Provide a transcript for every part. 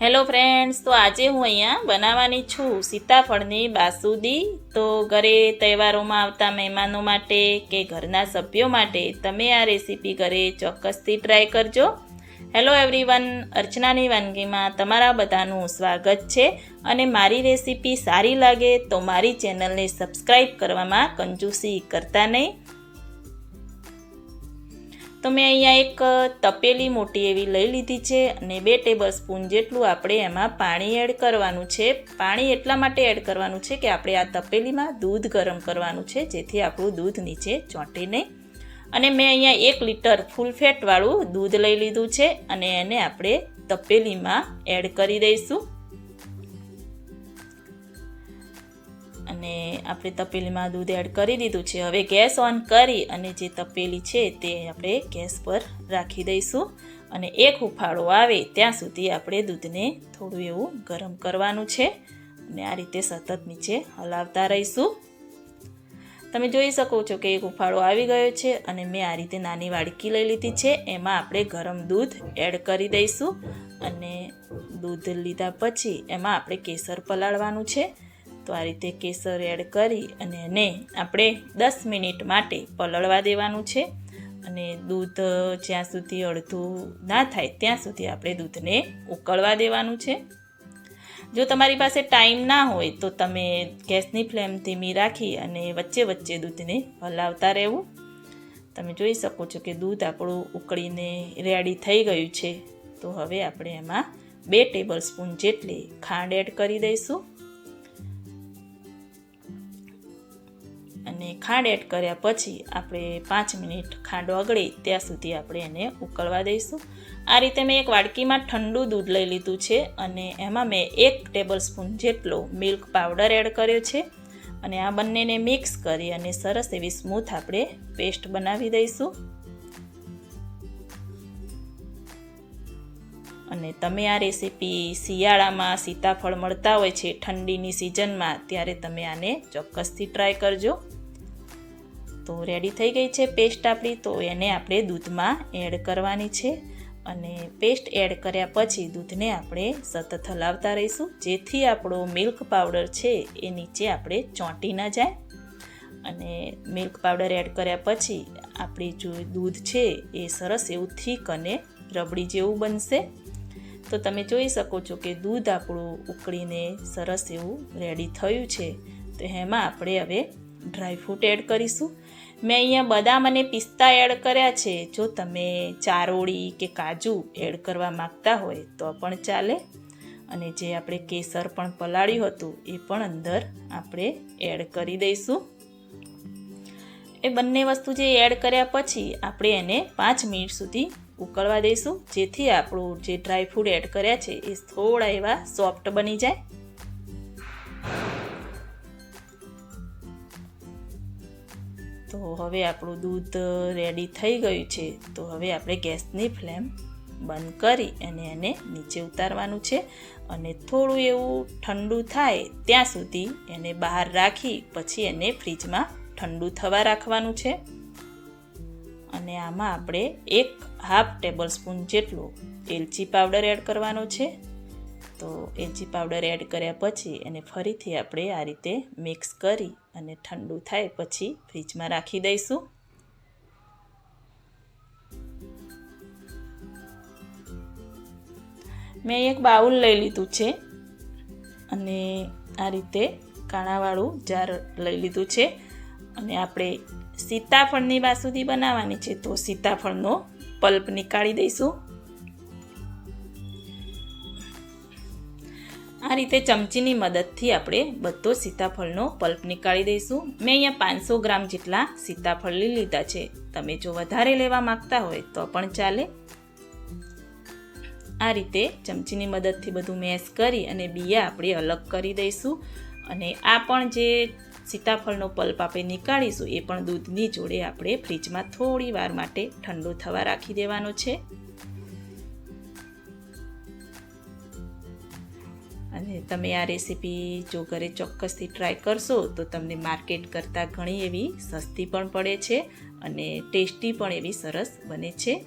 Hello friends, તો આજે હું અહીંયા બનાવવાની છું સીતાફળની બાસુદી. તો ઘરે તહેવારોમાં આવતા મહેમાનો માટે કે ઘરના સભ્યો માટે તમે આ રેસીપી ઘરે ચોક્કસથી ટ્રાય કરજો. હેલો એવરીવન, અર્ચનાની વાનગીમાં તમારા બધાનું સ્વાગત છે અને મારી રેસીપી સારી લાગે તો મારી ચેનલને સબસ્ક્રાઈબ કરવામાં કંજૂસી કરતા નહીં. તો મેં અહીંયા એક તપેલી મોટી એવી લઈ લીધી છે અને બે ટેબલ સ્પૂન જેટલું આપણે એમાં પાણી એડ કરવાનું છે. પાણી એટલા માટે એડ કરવાનું છે કે આપણે આ તપેલીમાં દૂધ ગરમ કરવાનું છે, જેથી આપણું દૂધ નીચે ચોંટે નહીં. અને મેં અહીંયા એક લીટર ફૂલ ફેટવાળું દૂધ લઈ લીધું છે અને એને આપણે તપેલીમાં એડ કરી દઈશું. અને આપણે તપેલીમાં દૂધ એડ કરી દીધું છે. હવે ગેસ ઓન કરી અને જે તપેલી છે તે આપણે ગેસ પર રાખી દઈશું અને એક હુફાળો આવે ત્યાં સુધી આપણે દૂધને થોડું એવું ગરમ કરવાનું છે અને આ રીતે સતત નીચે હલાવતા રહીશું. તમે જોઈ શકો છો કે એક ઉફાળો આવી ગયો છે અને મેં આ રીતે નાની વાડકી લઈ લીધી છે. એમાં આપણે ગરમ દૂધ એડ કરી દઈશું અને દૂધ લીધા પછી એમાં આપણે કેસર પલાળવાનું છે. તો આ રીતે કેસર એડ કરી અને એને આપણે દસ મિનિટ માટે પલળવા દેવાનું છે. અને દૂધ જ્યાં સુધી અડધું ના થાય ત્યાં સુધી આપણે દૂધને ઉકળવા દેવાનું છે. જો તમારી પાસે ટાઈમ ના હોય તો તમે ગેસની ફ્લેમ ધીમી રાખી અને વચ્ચે વચ્ચે દૂધને હલાવતા રહેવું. તમે જોઈ શકો છો કે દૂધ આપણું ઉકળીને રેડી થઈ ગયું છે. તો હવે આપણે એમાં બે ટેબલ સ્પૂન જેટલી ખાંડ એડ કરી દઈશું. અને ખાંડ એડ કર્યા પછી આપણે પાંચ મિનિટ ખાંડ ઓગળે ત્યાં સુધી આપણે એને ઉકળવા દઈશું. આ રીતે મેં એક વાડકીમાં ઠંડુ દૂધ લઈ લીધું છે અને એમાં મેં એક ટેબલ સ્પૂન જેટલો મિલ્ક પાવડર એડ કર્યો છે અને આ બંનેને મિક્સ કરી અને સરસ એવી સ્મૂથ આપણે પેસ્ટ બનાવી દઈશું. અને તમે આ રેસીપી શિયાળામાં સીતાફળ મળતા હોય છે ઠંડીની સિઝનમાં, ત્યારે તમે આને ચોક્કસથી ટ્રાય કરજો. તો રેડી થઈ ગઈ છે પેસ્ટ આપણી. તો એને આપણે દૂધમાં એડ કરવાની છે. અને પેસ્ટ એડ કર્યા પછી દૂધને આપણે સતત હલાવતા રહીશું. જેથી આપણો મિલ્ક પાવડર છે એ નીચે આપણે ચોંટી ન જાય. અને મિલ્ક પાવડર એડ કર્યા પછી આપણી જો દૂધ છે એ સરસ એવું થીક અને રબડી જેવું બનશે. તો તમે જોઈ શકો છો કે દૂધ આપણું ઉકળીને સરસ એવું રેડી થયું છે. તો એમાં આપણે હવે ડ્રાયફ્રૂટ એડ કરીશું. મેં અહીંયા બદામ અને પિસ્તા એડ કર્યા છે. જો તમે ચારોળી કે કાજુ એડ કરવા માગતા હોય તો પણ ચાલે. અને જે આપણે કેસર પણ પલાળ્યું હતું એ પણ અંદર આપણે એડ કરી દઈશું. એ બંને વસ્તુ જે એડ કર્યા પછી આપણે એને પાંચ મિનિટ સુધી ઉકળવા દઈશું. જેથી આપણું જે ડ્રાયફ્રૂટ એડ કર્યા છે એ થોડા એવા સોફ્ટ બની જાય. તો હવે આપણું દૂધ રેડી થઈ ગયું છે. તો હવે આપણે ગેસની ફ્લેમ બંધ કરી અને એને નીચે ઉતારવાનું છે અને થોડું એવું ઠંડુ થાય ત્યાં સુધી એને બહાર રાખી પછી એને ફ્રીજમાં ઠંડુ થવા રાખવાનું છે. અને આમાં આપણે એક હાફ ટેબલ સ્પૂન જેટલો એલચી પાવડર એડ કરવાનો છે. તો એલચી પાવડર એડ કર્યા પછી એને ફરીથી આપણે આ રીતે મિક્સ કરી અને ઠંડુ થાય પછી ફ્રીજમાં રાખી દઈશું. મેં એક બાઉલ લઈ લીધું છે અને આ રીતે કાણાવાળું જાર લઈ લીધું છે અને આપણે સીતાફળની બાસુદી બનાવવાની છે તો સીતાફળનો પલ્પ નીકાળી દઈશું. આ રીતે ચમચીની મદદથી આપણે બધો સીતાફળનો પલ્પ નીકાળી દઈશું. મેં અહીંયા પાંચસો ગ્રામ જેટલા સીતાફળ લઈ લીધા છે. તમે જો વધારે લેવા માંગતા હોય તો પણ ચાલે. આ રીતે ચમચીની મદદથી બધું મેશ કરી અને બિયા આપણે અલગ કરી દઈશું. અને આ પણ જે સીતાફળનો પલ્પ આપણે નીકાળીશું, એ પણ દૂધની જોડે આપણે ફ્રીજમાં થોડી વાર માટે ઠંડુ થવા રાખી દેવાનો છે. તમે આ રેસીપી જો ઘરે ચોક્કસથી ટ્રાય કરશો, તો તમને માર્કેટ કરતાં ઘણી એવી સસ્તી પણ પડે છે અને ટેસ્ટી પણ એવી સરસ બને છે.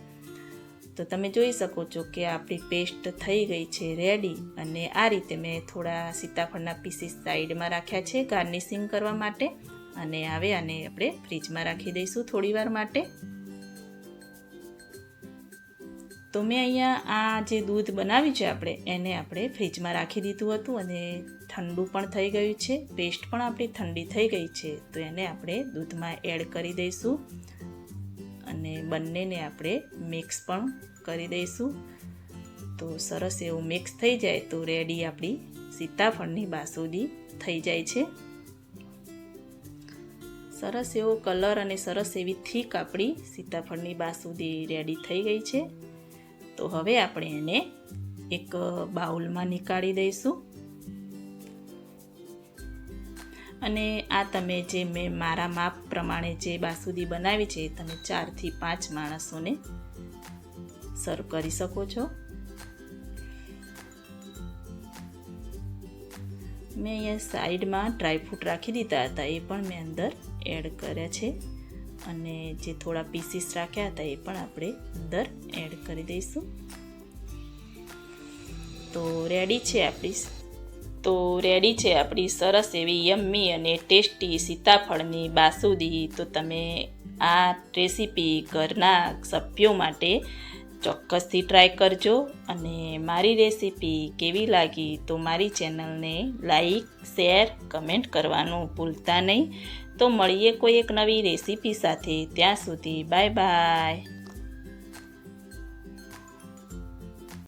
તો તમે જોઈ શકો છો કે આપણી પેસ્ટ થઈ ગઈ છે રેડી અને આ રીતે મેં થોડા સીતાફળના પીસીસ સાઈડમાં રાખ્યા છે ગાર્નિશિંગ કરવા માટે. અને હવે આને આપણે ફ્રીજમાં રાખી દઈશું થોડીવાર માટે. તો મેં અહીંયા આ જે દૂધ બનાવ્યું છે આપણે, એને આપણે ફ્રીજમાં રાખી દીધું હતું અને ઠંડુ પણ થઈ ગયું છે, પેસ્ટ પણ આપણી ઠંડી થઈ ગઈ છે, તો એને આપણે દૂધમાં એડ કરી દઈશું અને બંનેને આપણે મિક્સ પણ કરી દઈશું. તો સરસ એવું મિક્સ થઈ જાય તો રેડી આપણી સીતાફળની બાસુદી થઈ જાય છે. સરસ એવો કલર અને સરસ એવી થીક આપણી સીતાફળની બાસુદી રેડી થઈ ગઈ છે. તો હવે આપણે એને એક બાઉલમાં નીકાળી દઈશું. અને આ તમે જે મેં મારા માપ પ્રમાણે જે બાસુદી બનાવી છે તમે ચારથી પાંચ માણસોને સર્વ કરી શકો છો. મેં અહીંયા સાઈડમાં ડ્રાયફ્રૂટ રાખી દીધા હતા, એ પણ મેં અંદર એડ કર્યા છે. અને જે થોડા પીસીસ રાખ્યા હતા એ પણ આપણે અંદર એડ કરી દઈશું. તો રેડી છે આપણી તો રેડી છે આપણી સરસ એવી યમ્મી અને ટેસ્ટી સીતાફળની બાસુદી. તો તમે આ રેસીપી ઘરના સભ્યો માટે ચોક્કસથી ટ્રાય કરજો અને મારી રેસીપી કેવી લાગી તો મારી ચેનલને લાઈક શેર કમેન્ટ કરવાનું ભૂલતા નહીં. તો મળીએ કોઈ એક નવી રેસીપી સાથે. ત્યાં સુધી બાય બાય